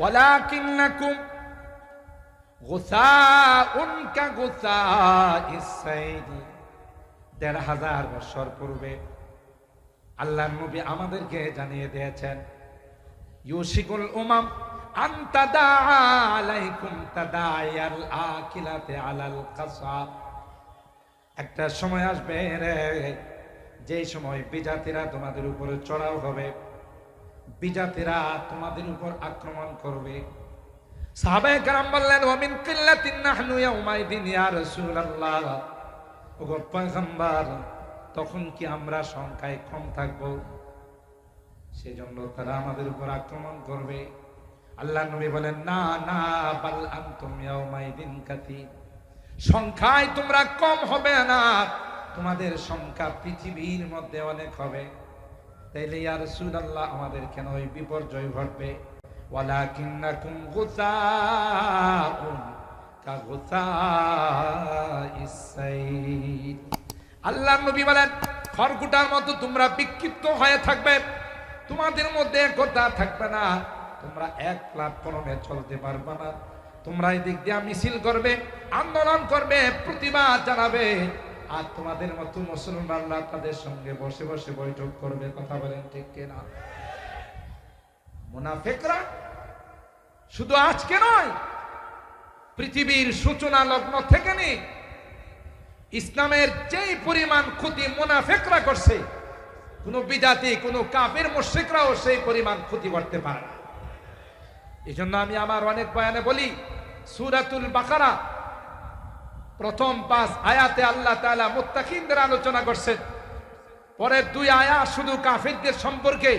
ওয়ালাকিন্নাকুম গুসাউন কাগুসাইস সাইদি দেড় হাজার বছর পূর্বে আল্লাহ নবী আমাদেরকে জানিয়ে দিয়েছেন, ইউশিকুল উমাম আন্তাদা আলাইকুম তাদায়াল আকিলাতে আলাল কাসা। একটা সময় আসবে রে, যেই সময় বিজাতিরা তোমাদের উপরে চড়াও হবে। বিজাতিরা তোমাদের উপর আক্রমণ করবে। তখন কি আমরা সংখ্যায় কম থাকব? সেজন্য তারা আমাদের উপর আক্রমণ করবে। আল্লাহ নবী বলেন, না না, বাল কাতির সংখ্যায় তোমরা কম হবে না, তোমাদের সংখ্যা পৃথিবীর মধ্যে অনেক হবে। তাইলে ইয়া রাসূলুল্লাহ, আমাদের কেন ওই বিপর্যয় ঘটবে? ওয়ালাকিন্নাকুম গুসাউন কাগুসাইস সাইল আল্লাহ নবী বলেন, খড়কুটার মতো তোমরা বিক্ষিপ্ত হয়ে থাকবে। তোমাদের মধ্যে একতা থাকবে না। তোমরা এক প্ল্যাটফর্মে চলতে পারবে না। তোমরা এই দিক দিয়ে মিছিল করবে, আন্দোলন করবে, প্রতিবাদ জানাবে। আর তোমাদের মতো মুসলমানরা তাদের সঙ্গে বসে বসে বৈঠক করবে, কথা বলেন ঠিক কিনা? মুনাফেকরা শুধু আজকে নয়, পৃথিবীর সূচনা লগ্ন থেকে নেই ইসলামের যেই পরিমাণ ক্ষতি মুনাফেকরা করছে, কোন বিজাতি, কোন কাপের মুশ্রিকরাও সেই পরিমাণ ক্ষতি করতে পারে না। এই জন্য আমি আমার অনেক বয়ানে বলি, সুরাতুল বাকারা প্রথম পাঁচ আয়াতে আল্লাহ তাআলা মুত্তাকিনদের আলোচনা করছেন। পরের দুই আয়াত শুধু কাফিরদের সম্পর্কে।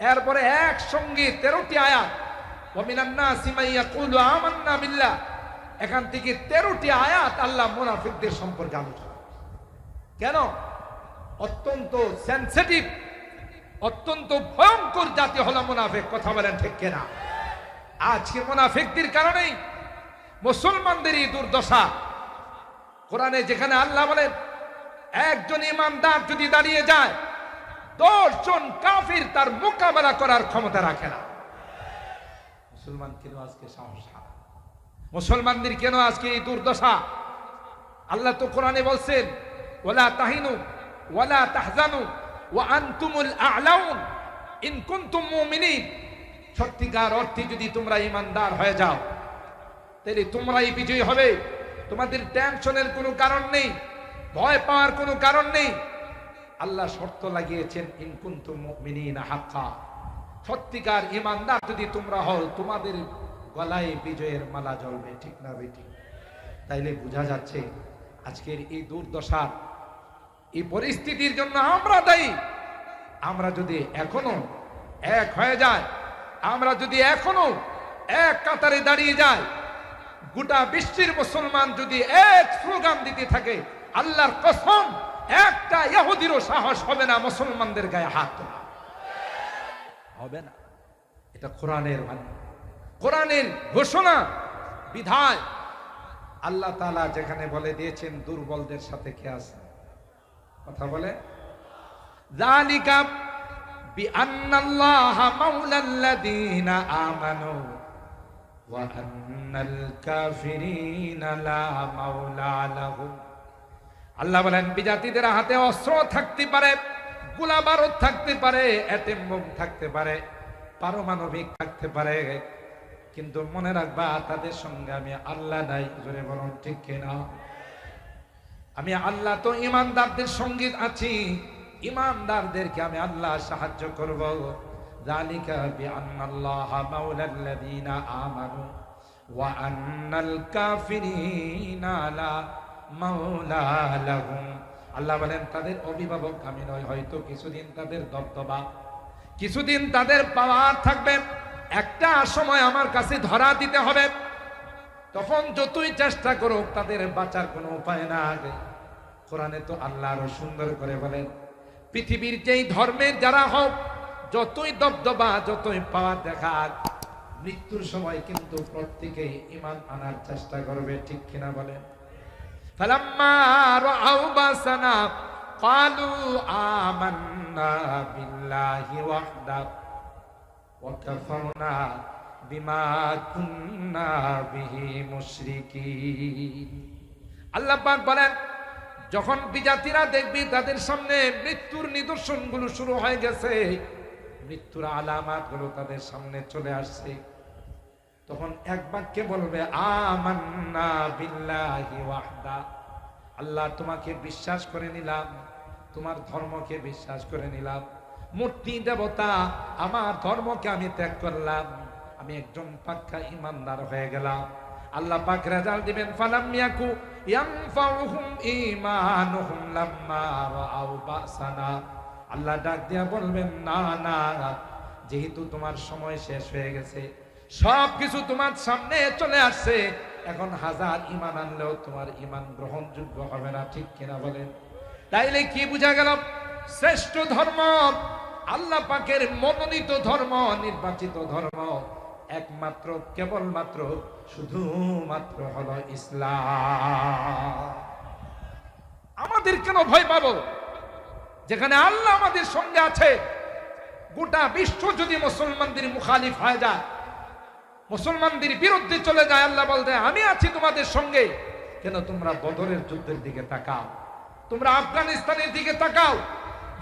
এরপরে একসঙ্গে তেরোটি আয়াত। এখান থেকে তেরোটি আয়াত আল্লাহ মুনাফিকদের সম্পর্কে আলোচনা কেন? অত্যন্ত সেন্সিটিভ অত্যন্ত ভয়ঙ্কর জাতি হলো মুনাফিক, কথা বলেন ঠিক কেনা? আজকে মুনাফিকদের কারণেই মুসলমানদেরই দুর্দশা। কোরআনে যেখানে আল্লাহ বলেন, একজন ইমানদার যদি দাঁড়িয়ে যায়, দশজন কাফির তার মোকাবেলা করার ক্ষমতা রাখে না। মুসলমান কেন আজকে সাহস হারায়? মুসলমানদের কেন আজকে এই দুর্দশা? আল্লাহ তো কোরআনে বলছেন ওলা তাহিনু, ওয়ালা তাহজানু, ওয়া আনতুমুল আ'লাউন, ইন কুনতুম মুমিনিন। সত্যিকার অর্থে যদি তোমরা ইমানদার হয়ে যাও, তাহলে তোমরাই বিজয়ী হবে। তোমাদের টেনশনের কোনো কারণ নেই, ভয় পাওয়ার কোনো কারণ নেই। আল্লাহ শর্ত লাগিয়েছেন, ইন কুনতুম মুমিনিনা হাক্কা। সত্যিকার ইমানদার যদি তোমরা হও, তোমাদের গলায় বিজয়ের মালা জ্বলবে, ঠিক না বেটি তাইলে বোঝা যাচ্ছে, আজকের এই দুর্দশার এই পরিস্থিতির জন্য আমরা দায়ী। আমরা যদি এখনও এক হয়ে যায় আমরা যদি এখনও এক কাতারে দাঁড়িয়ে যাই গোটা বিশ্বের মুসলমান যদি এক স্লোগান দিতে থাকে, আল্লাহর কসম, একটা ইহুদিরও সাহস হবে না মুসলমানদের গায়ে হাত হবে না। এটা কোরআনের বাণী কোরআনের ঘোষণা, বিধায়। আল্লাহ তালা যেখানে বলে দিয়েছেন, দুর্বলদের সাথে আছে? কথা বলে। জালিকা বিআন্নাল্লাহা মাওলাল্লাযীনা আমানু। আল্লাহ বলেন, বিজাতিদের হাতে অস্ত্র থাকতে পারে গোলা বারুদ থাকতে পারে বোম থাকতে পারে, পারমাণবিক থাকতে পারে, কিন্তু মনে রাখবা, তাদের সঙ্গে আমি আল্লাহ নাই। জোরে বলুন, ঠিক কিনা? আমি আল্লাহ তো ইমানদারদের সংগীত আছি, ইমানদারদেরকে আমি আল্লাহ সাহায্য করব। ذلك بأن الله مولى الذين آمنوا وأن الكافرين لا مولى لهم আল্লাহ বলেন তাদের অভিভাবক আমি নয় হয়তো কিছুদিন তাদের দবদবা কিছুদিন তাদের পাওয়ার থাকবে একটা সময় আমার কাছে ধরা দিতে হবে তখন যতই চেষ্টা করুক তাদের বাঁচার কোনো উপায় না আগে কোরআনে তো আল্লাহ আরো সুন্দর করে বলেন পৃথিবীর যেই ধর্মের যারা হোক যতই দবদবা যতই পাওয়ার দেখা মৃত্যুর সময় কিন্তু প্রত্যেকেই ইমান আনার চেষ্টা করবে ঠিক কিনা বলেন فلما رأوا بأسنا قالوا آمنا بالله وحده وكفرنا বিমা কুন্না বিহি মুশরিকিন আল্লাহ পাক বলেন যখন বিজাতিরা দেখবি তাদের সামনে মৃত্যুর নিদর্শনগুলো শুরু হয়ে গেছে মৃত্যুর আলামাতগুলো তাদের সামনে চলে আসছে। তখন এক বাক্যে বলবে আল্লাহ তোমাকে বিশ্বাস করে নিলাম, তোমার ধর্মকে বিশ্বাস করে নিলাম। মূর্তি দেবতা, আমার ধর্মকে আমি ত্যাগ করলাম। আমি একজন পাক্কা ইমানদার হয়ে গেলাম। আল্লাহ পাক রেজাল দিবেন, ফালাম ইয়াকু ইয়ানফাউহুম ঈমানুহুম লাম্মা রাআউ বাসানা। আল্লাহ ডাক দিয়া বলবেন, না না যেহেতু তোমার সময় শেষ হয়ে গেছে সব কিছু তোমার সামনে চলে আসছে, এখন হাজার ইমান আনলেও তোমার ইমান গ্রহণযোগ্য হবে না, ঠিক কিনা বলেন? তাইলে কি বোঝা গেল? শ্রেষ্ঠ ধর্ম, আল্লাহ পাকের মনোনীত ধর্ম, নির্বাচিত ধর্ম, একমাত্র, কেবলমাত্র, শুধুমাত্র হলো ইসলাম। আমাদের কেন ভয় পাবো? যেখানে আল্লাহ আমাদের সঙ্গে আছে, গোটা বিশ্ব যদি মুসলমানদের মুখালিফ হয়ে যায়, মুসলমানদের বিরুদ্ধে চলে যায়, আল্লাহ বলতে, আমি আছি তোমাদের সঙ্গে। কেন তোমরা বদরের যুদ্ধের দিকে তাকাও? তোমরা আফগানিস্তানের দিকে তাকাও।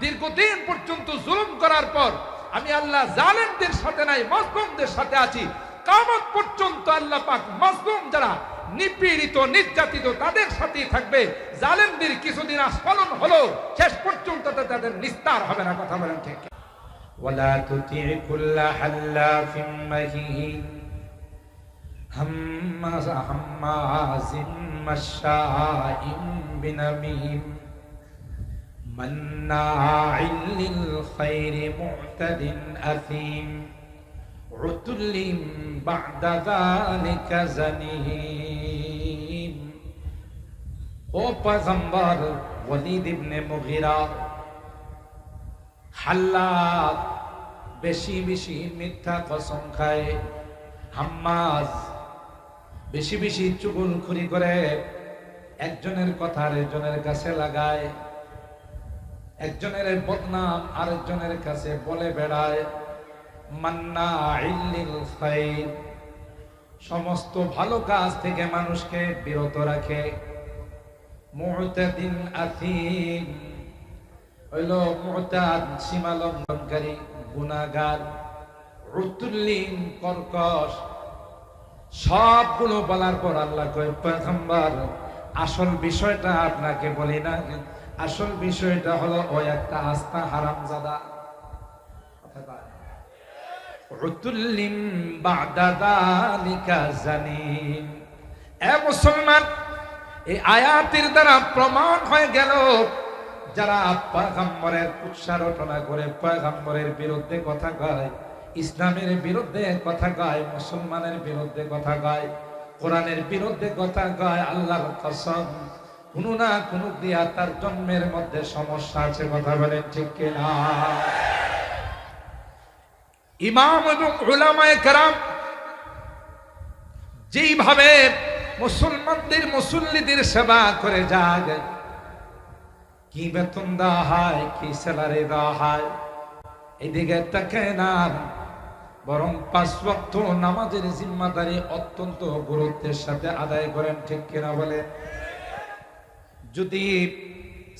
দীর্ঘদিন পর্যন্ত জুলুম করার পর আমি আল্লাহ জালেমদের সাথে নাই, মজলুমদের সাথে আছি। কামত পর্যন্ত আল্লাহ পাক মজলুম যারা নিপীড়িত নির্যাতিত তাদের সাথেই থাকবে জালেমদের কিছুদিন আস্ফলন হলো শেষ পর্যন্ত তো তাদের নিস্তার হবে না কথা বলেন ঠিক ولا تطع كل حلاف مهين هماز هماز مشاء بنميم مناع للخير معتد أثيم عتل بعد ذلك زنيم ও পয়গম্বর ওয়ালিদ ইবনে মুগিরা হাল্লাত বেশি বেশি মিথ্যা কসম খায় হাম্মাজ বেশি বেশি চুগুল খুরি করে একজনের কথা আরেকজনের কাছে লাগায় একজনের বদনাম আরেকজনের কাছে বলে বেড়ায় মান্না ইল্লিল খাইর সমস্ত ভালো কাজ থেকে মানুষকে বিরত রাখে। মুহতাদিন আথিম হইল মুহতাদ সীমা লঙ্ঘনকারী গুনাগার রুতুল্লিন, কর্কশ। সবগুলো বলার পর আল্লাহ কয়, পয়গম্বর, আসল বিষয়টা আপনাকে বলি না। আসল বিষয়টা হলো ওই একটা আস্থা হারামজাদা। কথা। এ মুসলমান, এই আয়াতের দ্বারা প্রমাণ হয়ে গেল, যারা পয়গম্বরের উচ্চারটনা করে, পয়গম্বরের বিরুদ্ধে কথা কয়, ইসলামের বিরুদ্ধে কথা কয়, মুসলমানের বিরুদ্ধে কথা কয়, কোরআনের বিরুদ্ধে কথা কয়, আল্লাহর কসম, কোনো না কোনো দিয়া তার জন্মের মধ্যে সমস্যা আছে, কথা বলেন ঠিক কিনা? ইমাম এবং উলামায়ে কারাম যেইভাবে মুসলমানদের মুসল্লিদের সেবা করে যায়, কি বেতন দেওয়া হয়, কি স্যালারি দেওয়া হয়, এদিকে তাকে না, বরং পাঁচ ওয়াক্ত নামাজের জিম্মাদারি অত্যন্ত গুরুত্বের সাথে আদায় করেন, ঠিক কিনা বলে? যদি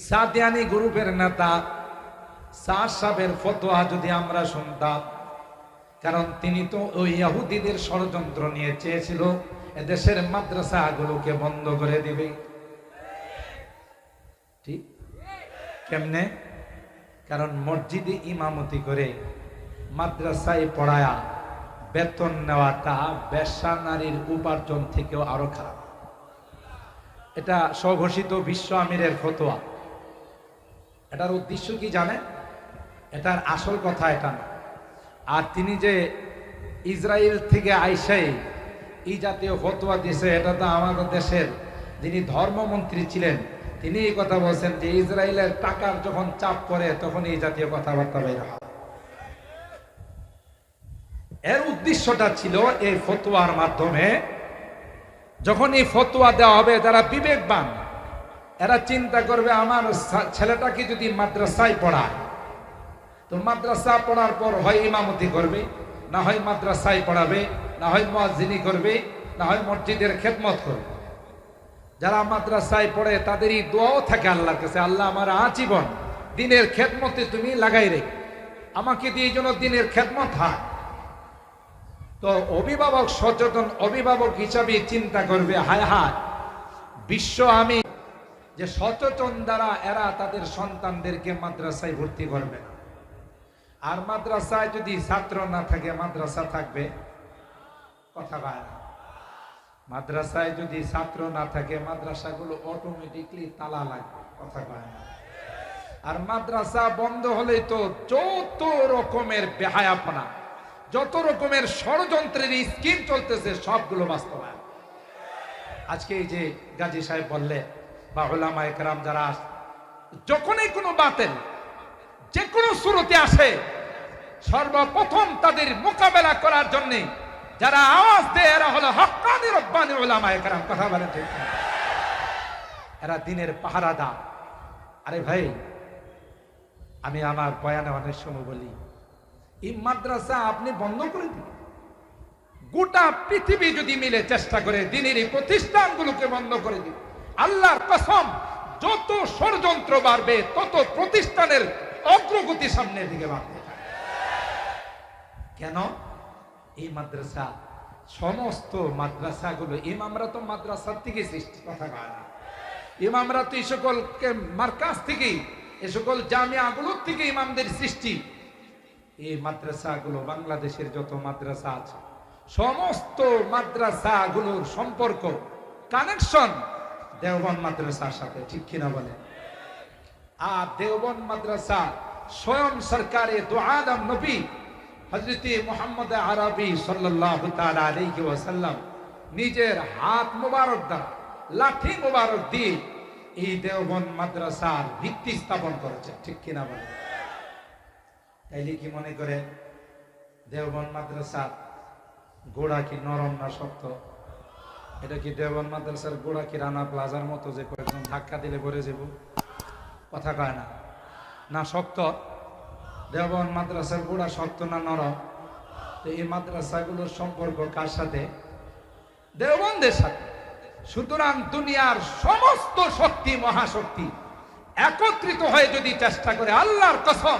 সাদিয়ানি গ্রুপের নেতা, সার সাহেবের ফতোয়া যদি আমরা শুনতাম কারণ তিনি তো ওই ইহুদিদের ষড়যন্ত্র নিয়ে চেয়েছিল, এদেশের মাদ্রাসাগুলোকে বন্ধ করে দিবে। ঠিক? কেমনে? কারণ মসজিদে ইমামতি করে মাদ্রাসায় পড়ায়া বেতন নেওয়াটা বেশ্যা নারীর উপার্জন থেকেও আরও খারাপ। এটা স্বঘোষিত বিশ্ব আমিরের ফতোয়া। এটার উদ্দেশ্য কি জানে এটার আসল কথা এটা না আর তিনি যে ইসরায়েল থেকে আইসাই, এই জাতীয় ফতোয়া দিয়েছে, এটা তো আমাদের দেশের যিনি ধর্মমন্ত্রী ছিলেন, তিনি এই কথা বলছেন যে ইসরায়েলের টাকার যখন চাপ পড়ে, তখন এই জাতীয় কথাবার্তা বের হয়। এর উদ্দেশ্যটা ছিল এই ফতোয়ার মাধ্যমে, যখন এই ফতোয়া দেওয়া হবে, যারা বিবেকবান, এরা চিন্তা করবে, আমার ছেলেটাকে যদি মাদ্রাসায় পড়ায় তো মাদ্রাসা পড়ার পর হয় ইমামতি করবে, না হয় মাদ্রাসায় পড়াবে, না হয় মসজিনি করবে, না হয় মসজিদের খেদমত করবে। যারা মাদ্রাসায় পড়ে তাদেরই দোয়াও থাকে আল্লাহর কাছে, আল্লাহ আমার আজীবন দিনের খেদমতে তুমি লাগাই রে আমাকে দিয়ে যেন দিনের খেদমত হয়। তো অভিভাবক সচেতন অভিভাবক হিসাবে চিন্তা করবে, হায় হায়, বিশ্ব আমি যে সচেতন দ্বারা এরা তাদের সন্তানদেরকে মাদ্রাসায় ভর্তি করবে না। আর মাদ্রাসায় যদি ছাত্র না থাকে, মাদ্রাসা থাকবে? কথা না। মাদ্রাসায় যদি ছাত্র না থাকে, মাদ্রাসাগুলো অটোমেটিকলি তালা লাগবে। কথা না। আর মাদ্রাসা বন্ধ হলেই তো যত রকমের বেহায়াপনা, যত রকমের ষড়যন্ত্রের স্কিম চলতেছে, সবগুলো বাস্তবায়ন। আজকে এই যে গাজী সাহেব বললে, বা ওলামা একরাম যারা যখনই কোনো বাতেল যে কোনো শুরুতে আসে সর্বপ্রথম তাদের মোকাবেলা করার জন্য যারা আওয়াজ দেয়, এরা হলো হকানি রব্বানি ওলামা একরাম কথা বলেন ঠিক এরা দিনের পাহারাদা আরে ভাই, আমি আমার বয়ানে অনেক সময় বলি, এই মাদ্রাসা আপনি বন্ধ করে দিন। গোটা পৃথিবী যদি মিলে চেষ্টা করে দিনের এই প্রতিষ্ঠানগুলোকে বন্ধ করে দিন। আল্লাহর কসম, যত ষড়যন্ত্র বাড়বে, তত প্রতিষ্ঠানের অগ্রগতি সামনের দিকে বাড়বে। কেন? এই মাদ্রাসা, সমস্ত মাদ্রাসাগুলো, ইমামরা তো মাদ্রাসার থেকে সৃষ্টি, কথা ইমামরা তো এই সকলকে মার্কাজ থেকেই এ সকল জামিয়াগুলোর থেকে ইমামদের সৃষ্টি। এই মাদ্রাসাগুলো, বাংলাদেশের যত মাদ্রাসা আছে, সমস্ত মাদ্রাসাগুলোর সম্পর্ক কানেকশন দেওবন মাদ্রাসার সাথে, ঠিক কিনা বলে? আর দেওবন মাদ্রাসা স্বয়ং সরকারে দোয়াদম নবী হজরতি মোহাম্মদ আরবি সাল্লাহ আলাইহি ওয়াসাল্লাম নিজের হাত মোবারক দ্বারা, লাঠি মোবারক দিয়ে এই দেওবন মাদ্রাসার ভিত্তি স্থাপন করেছে ঠিক কিনা বলে তাইলে কি মনে করে দেওবন মাদ্রাসার গোড়া কি নরম না শক্ত? এটা কি দেওবন মাদ্রাসার গোড়া কি রানা প্লাজার মতো যে কয়েকজন ধাক্কা দিলে পড়ে যাব? কথা কয় না। না শক্ত? দেওবন মাদ্রাসার গোড়া শক্ত না নরম? তো এই মাদ্রাসাগুলোর সম্পর্ক কার সাথে? দেওবন্দের সাথে। সুতরাং দুনিয়ার সমস্ত শক্তি, মহাশক্তি একত্রিত হয়ে যদি চেষ্টা করে, আল্লাহর কসম,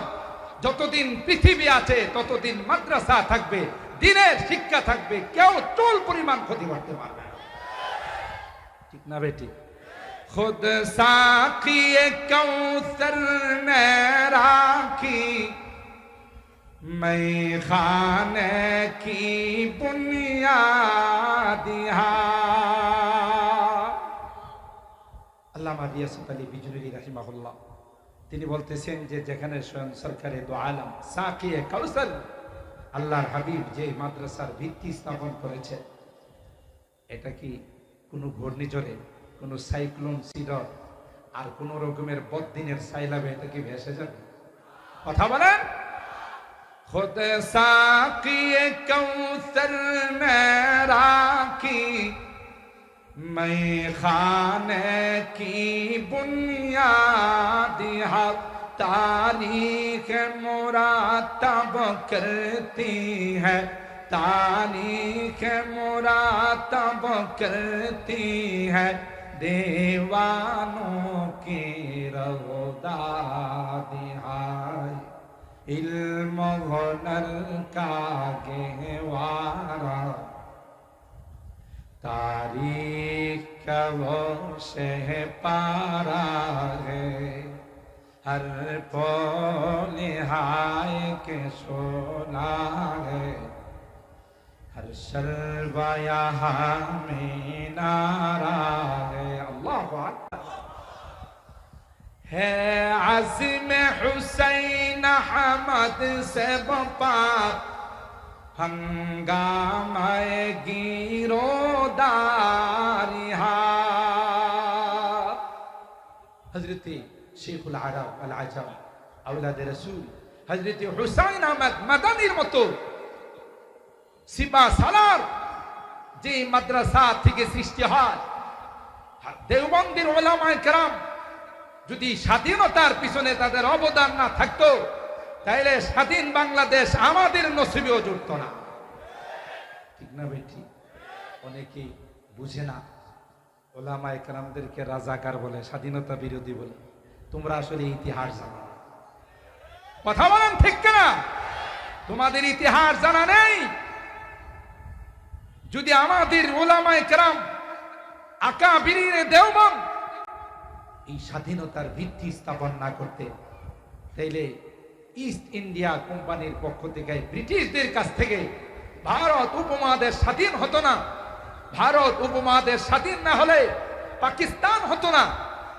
যতদিন পৃথিবী আছে, ততদিন মাদ্রাসা থাকবে, দিনের শিক্ষা থাকবে, কেউ চোল পরিমাণ ক্ষতি করতে পারবে না। ঠিক না বেটি? خود ساقی کوثر میں راکھی میں خانے کی بنیاد আল্লামা গিয়াসুত আলী বিজুলি রাহিমাহুল্লাহ তিনি বলতেছেন যে, যেখানে স্বয়ং সরকারে দো আলম সাকিয়ে কৌশল আল্লাহর হাবিব যে মাদ্রাসার ভিত্তি স্থাপন করেছে, এটা কি কোনো ঘূর্ণিঝড়ে কোন সাইক্লোন ছিল আর কোন রকমের বদিনের সাইলাবে এটাকে ভেসে যাবে? কথা বলেন? হতে সাকিয়ে কৌশল রাখি মে খানে কি বুনিয়াদি হাত তারিখ মোরা তব করতি হ্যাঁ তারিখ মোরা তব করতি হ্যাঁ देवानों की रवदा दिहाय इल्म हुनर का गहवारा। तारीख का वो शह पारा है। हर पोलिहाय के सोना है। हर शर्वाया में नारा है। আল্লাহ ہے عزم حسین حمد سے بپا ہنگام گیرو دارہا حضرت شیخ العرب العجم اولاد رسول حضرت হুসাইন আহমদ মাদানির মতো সিবা সালার যে মাদ্রাসা থেকে সৃষ্টি হয় দেওবন্দির ওলামায় কেরাম যদি স্বাধীনতার পিছনে তাদের অবদান না থাকতো, তাইলে স্বাধীন বাংলাদেশ আমাদের নসিবেও জুটতো না। ঠিক না বেটি অনেকে বুঝে না ওলামা একরামদেরকে রাজাকার বলে, স্বাধীনতা বিরোধী বলে। তোমরা আসলে ইতিহাস জানো কথা বলেন ঠিক কিনা? তোমাদের ইতিহাস জানা নেই? যদি আমাদের ওলামা একরাম আকা বিরিয়ে দেওবন। এই স্বাধীনতার ভিত্তি স্থাপন না করতে তাইলে ইস্ট ইন্ডিয়া কোম্পানির পক্ষ থেকে, ব্রিটিশদের কাছ থেকে ভারত উপমহাদেশ স্বাধীন হতো না। ভারত উপমহাদেশ স্বাধীন না হলে পাকিস্তান হতো না।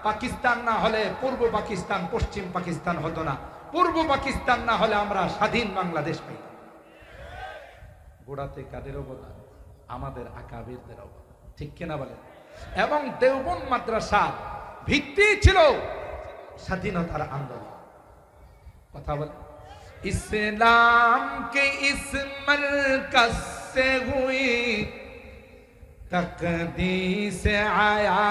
পাকিস্তান না হলে পূর্ব পাকিস্তান, পশ্চিম পাকিস্তান হতো না। পূর্ব পাকিস্তান না হলে আমরা স্বাধীন বাংলাদেশ পাইতাম। গোড়াতে কাদের অবদান? আমাদের আকাবিরদের অবদান। ঠিক কিনা বলেন? এবং দেওবন মাদ্রাসা ভিত্তি ছিল স্বাধীনতার আন্দোলন। কথা বলে। ইসলাম কে ইস মরকজ সে হুই تقدی سے آیا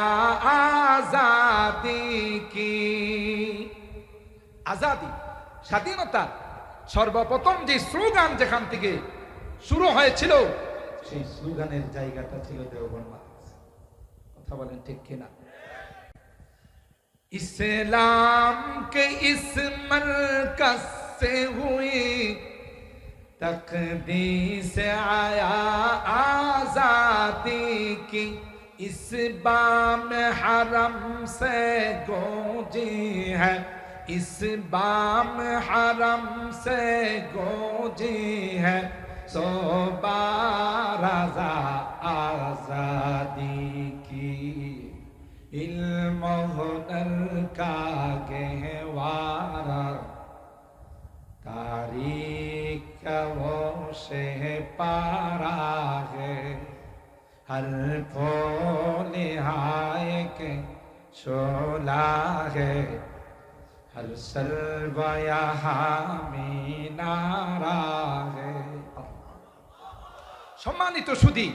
কি। আজাদি, স্বাধীনতা সর্বপ্রথম যে স্লোগান যেখান থেকে শুরু হয়েছিল, সেই স্লোগানের জায়গাটা ছিল দেওবন কথা বলেন ঠিক কিনা इस्लाम के इस मरकज से हुई तकदीस आया आजादी की इस बाम हरम से गूंजी है इस बाम हरम से गूंजी है सो बाराजा आजादी की इल्म हुनर का गहवारा तारीख वो से पारा है हर फूल हाय के शोला है हर सर्वया हामी नारा है সম্মানিত সুদী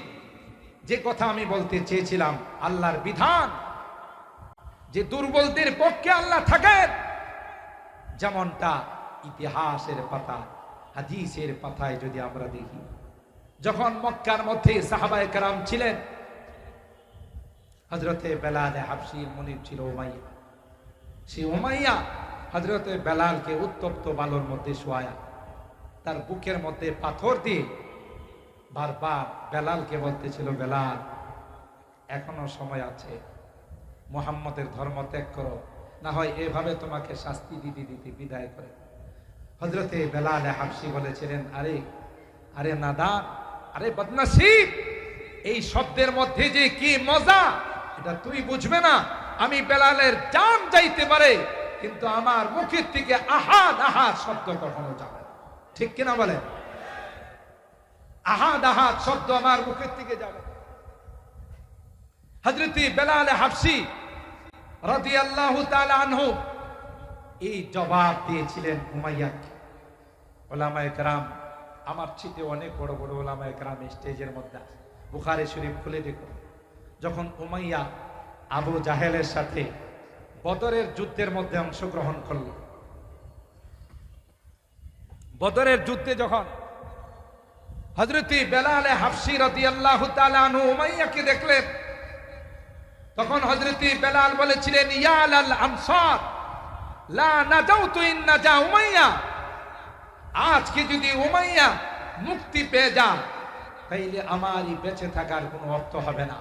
যে কথা আমি বলতে চেয়েছিলাম আল্লাহর বিধান যে দুর্বলদের পক্ষে আল্লাহ থাকেন, যেমনটা ইতিহাসের পাতা, হাদিসের পাতায় যদি আমরা দেখি। যখন মক্কার মধ্যে সাহাবায় কারাম ছিলেন হজরতে বেলাল হাফসির মনির ছিল ওমাইয়া সেই ওমাইয়া হজরতে বেলালকে উত্তপ্ত বালুর মধ্যে শোয়ায়া, তার বুকের মধ্যে পাথর দিয়ে বারবার বেলালকে বলতেছিল, বেলাল, এখনও সময় আছে মোহাম্মদের ধর্ম ত্যাগ করো। না হয় এভাবে তোমাকে শাস্তি দিতে দিতে বিদায় করে হজরতে বেলাল হাফসি বলেছিলেন, আরে আরে নাদা আরে বদনাসিব এই শব্দের মধ্যে যে কি মজা, এটা তুই বুঝবে না। আমি বেলালের জান যাইতে পারে, কিন্তু আমার মুখের থেকে আহাদ আহাদ শব্দ কখনো যাবে। ঠিক কিনা বলেন? আহাদ আহাদ শব্দ আমার মুখের থেকে যাবে হজরতি বেলাল হাফসি রাজি আল্লাহ আনহু এই জবাব দিয়েছিলেন উমাইয়াকে ওলামায় কেরাম, আমার চিতে অনেক বড় বড় ওলামায় কেরাম স্টেজের মধ্যে আছে। বুখারে শরীফ খুলে দেখো যখন উমাইয়া আবু জাহেলের সাথে বদরের যুদ্ধের মধ্যে অংশগ্রহণ করল, বদরের যুদ্ধে যখন হজরতি বেলালে হাফসি রতি আল্লাহ উমাইয়াকে দেখলেন তখন হজরতি বেলাল বলেছিলেন ইয়াল আল আনসার লা নাজাউ তুই নাজা উমাইয়া। আজকে যদি উমাইয়া মুক্তি পেয়ে যা তাইলে আমারই বেঁচে থাকার কোনো অর্থ হবে না।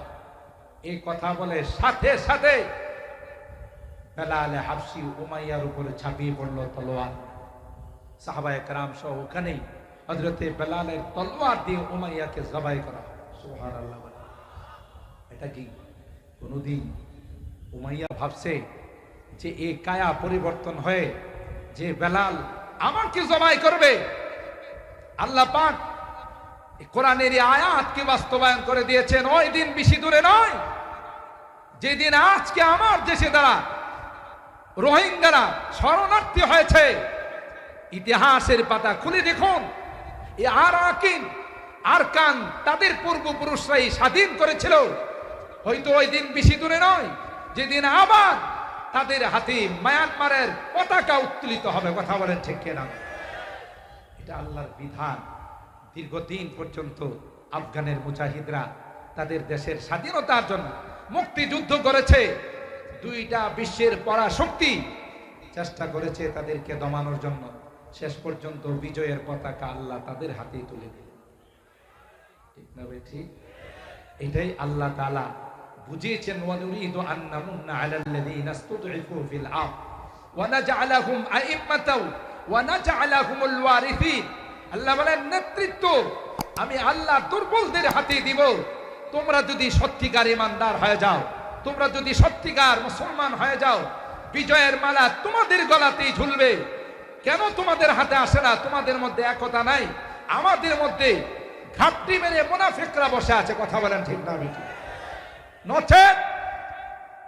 এই কথা বলে সাথে সাথে বেলালে হাফসি উমাইয়ার উপরে ঝাঁপিয়ে পড়ল তলোয়ার। সাহাবায়ে কারাম সহ ওখানেই হজরতে বেলালের তলোয়ার দিয়ে উমাইয়াকে জবাই করা। সুহান আল্লাহ এটা কি? কোনোদিন উমাইয়া ভাবছে যে এ কায়া পরিবর্তন হয়ে যে বেলাল আমাকে জবাই করবে। আল্লাহ পাক কোরআনের আয়াতকে বাস্তবায়ন করে দিয়েছেন। ওই দিন বেশি দূরে নয়। যেদিন আজকে আমার দেশে দ্বারা রোহিঙ্গারা শরণার্থী হয়েছে, ইতিহাসের পাতা খুলে দেখুন এই আর আকিন আর কান তাদের পূর্বপুরুষরাই স্বাধীন করেছিল। হয়তো ওই দিন বেশি দূরে নয়, যেদিন আবার তাদের হাতে মায়ানমারের পতাকা উত্তোলিত হবে, কথা বলেন ঠিক কিনা? এটা আল্লাহর বিধান। দীর্ঘদিন পর্যন্ত আফগানের মুজাহিদরা তাদের দেশের স্বাধীনতার জন্য মুক্তিযুদ্ধ করেছে। দুইটা বিশ্বের পরাশক্তি চেষ্টা করেছে তাদেরকে দমানোর জন্য। শেষ পর্যন্ত বিজয়ের পতাকা আল্লাহ তাদের হাতেই তুলে দিলেন ঠিক না ঠিক? এটাই আল্লাহ তাআলা বুঝিয়েছেন ওয়ানুরিদু আন নামুন্না আলাল্লাযীনা ইসতুদঈফু ফিল আরদ। ওয়া নাজআলাহুম আইম্মাতাও ওয়া নাজআলাহুমুল ওয়ারিসিন। আল্লাহ বলেন, নেতৃত্ব, আমি আল্লাহ দুর্বলদের হাতে দিব। তোমরা যদি সত্যিকার ইমানদার হয়ে যাও, তোমরা যদি সত্যিকার মুসলমান হয়ে যাও, বিজয়ের মালা তোমাদের গলাতেই ঝুলবে। কেন তোমাদের হাতে আসে না? তোমাদের মধ্যে একতা নাই। আমাদের মধ্যে ঘাপটি মেরে মোনাফিকরা বসে আছে। কথা বলেন ঠিক না বেটি নচেত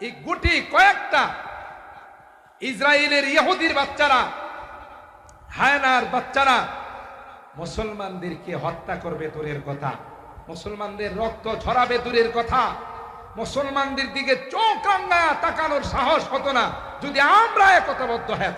এই গুটি কয়েকটা ইসরায়েলের ইহুদির বাচ্চারা, হায়নার বাচ্চারা মুসলমানদেরকে হত্যা করবে দূরের কথা মুসলমানদের রক্ত ঝরাবে দূরের কথা মুসলমানদের দিকে চোখ রাঙ্গা তাকানোর সাহস হতো না যদি আমরা একতাবদ্ধ হয়ে।